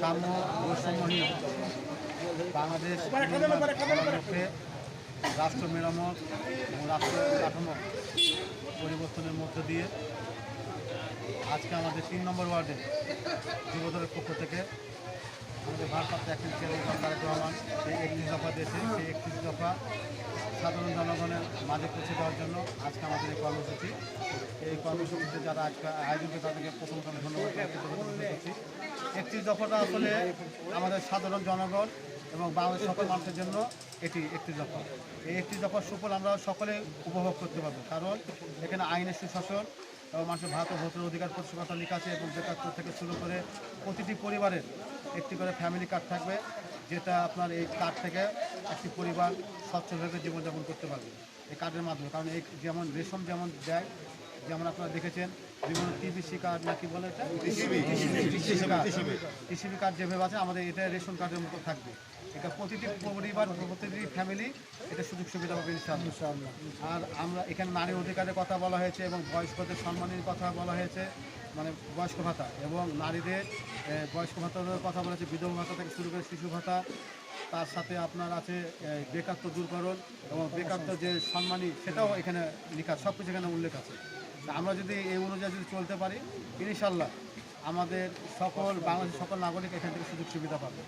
সাম্য বৈষম্যহীন বাংলাদেশ রাষ্ট্র মেরামত এবং রাষ্ট্র কাঠামো পরিবর্তনের মধ্য দিয়ে আজকে আমাদের তিন নম্বর ওয়ার্ডে যুবদলের পক্ষ থেকে আমাদের ভারপ্রাপ্ত একটি চেয়ারম্যান তারেক রহমান, সেই একত্রিশ দফা দিয়েছে সেই একত্রিশ দফা সাধারণ জনগণের মাঝে পৌঁছে দেওয়ার জন্য আজকে আমাদের এই কর্মসূচি। এই কর্মসূচিতে যারা আজকে আয়োজন তাদেরকে প্রথমত ধন্যবাদ দফাটা আসলে আমাদের সাধারণ জনগণ এবং বাংলাদেশের সকল মানুষের জন্য এটি একটি দফা। এই একটি দফার সুফল আমরা সকলে উপভোগ করতে পারব। কারণ এখানে আইনের সুশাসন এবং মানুষের ভারত ও ভোটের অধিকার পরিষেবাটা লেখা আছে এবং বেকারত্ব থেকে শুরু করে প্রতিটি পরিবারের একটি করে ফ্যামিলি কার্ড থাকবে, যেটা আপনার এই কার্ড থেকে একটি পরিবার স্বচ্ছভাবে জীবনযাপন করতে পারবে। এই কার্ডের মাধ্যমে। কারণ এই যেমন রেশম যেমন দেয় যেমন আপনারা দেখেছেন বিভিন্ন টিবিসি কার্ড নাকি বলে এটা টিসিবি কার্ড যেভাবে আছে আমাদের এটা রেশন কার্ডের মতো থাকবে। এটা প্রতিটি পরিবার প্রতিটি ফ্যামিলি এটা সুযোগ সুবিধা পাবে ইনশাআল্লাহ। আর আমরা এখানে নারী অধিকারের কথা বলা হয়েছে এবং বয়স্কদের সম্মানের কথা বলা হয়েছে মানে বয়স্ক ভাতা এবং নারীদের বয়স্ক ভাতার কথা বলা হয়েছে বিধবা ভাতা থেকে শুরু করে শিশু ভাতা। তার সাথে আপনার আছে বেকারত্ব দূরকরণ এবং বেকারত্ব যে সম্মানী সেটাও এখানে লেখা সব কিছু এখানে উল্লেখ আছে। আমরা যদি এই অনুযায়ী যদি চলতে পারি ইনশাল্লাহ আমাদের সকল, বাংলাদেশের সকল নাগরিক এখান থেকে সুযোগ সুবিধা পাবে।